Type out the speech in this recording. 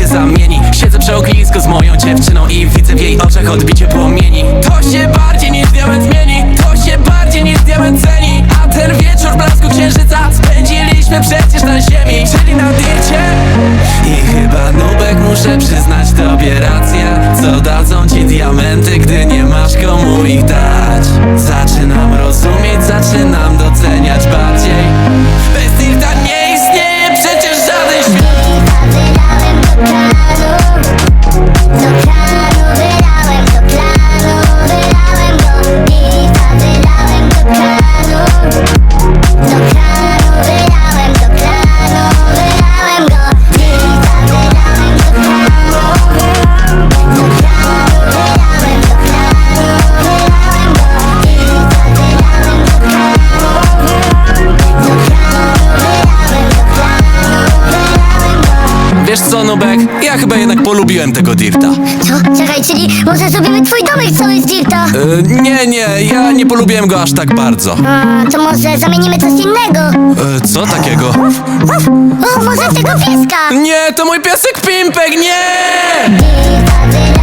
Dircie zamieni. Siedzę przy ognisku z moją dziewczyną i widzę w jej oczach odbicie płomieni. To się bardziej niż diament zmieni. To się bardziej niż diament ceni. A ten wieczór w blasku księżyca Spędziliśmy przecież na ziemi Czyli na dircie I chyba nubek muszę przyznać tobie rację. Co dadzą ci diamenty, gdy nie masz komu ich dać? Zaczynam rozumieć, zaczynam doceniać bardziej Nubek? Ja chyba jednak polubiłem tego dirta Co? Czekaj, czyli może zrobimy twój domek cały z dirta? e, Nie, nie, ja nie polubiłem go aż tak bardzo A, to może zamienimy coś innego? e, Co takiego? O, może tego pieska? Nie, to mój piesek Pimpek, nie! Dirta